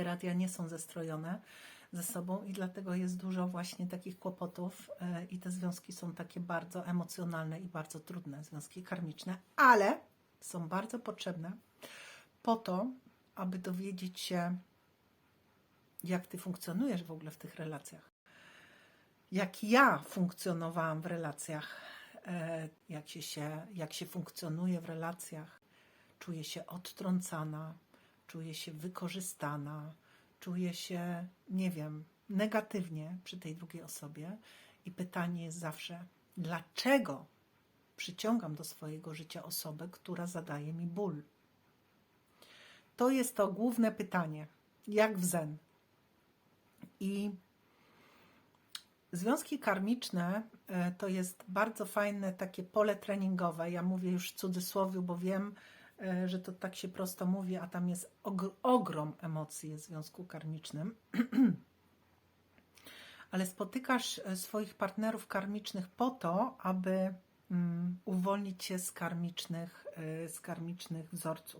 te radia nie są zestrojone ze sobą i dlatego jest dużo właśnie takich kłopotów e, i te związki są takie bardzo emocjonalne i bardzo trudne, związki karmiczne, ale są bardzo potrzebne po to, aby dowiedzieć się, jak ty funkcjonujesz w ogóle w tych relacjach. Jak ja funkcjonowałam w relacjach, e, jak się, jak się funkcjonuje w relacjach, czuję się odtrącana, czuję się wykorzystana, czuję się, nie wiem, negatywnie przy tej drugiej osobie. I pytanie jest zawsze, dlaczego przyciągam do swojego życia osobę, która zadaje mi ból? To jest to główne pytanie, jak w zen. I związki karmiczne e, to jest bardzo fajne takie pole treningowe. Ja mówię już w cudzysłowie, bo wiem, że to tak się prosto mówi, a tam jest og- ogrom emocji w związku karmicznym. Ale spotykasz e, swoich partnerów karmicznych po to, aby mm, uwolnić się z karmicznych, e, z karmicznych wzorców.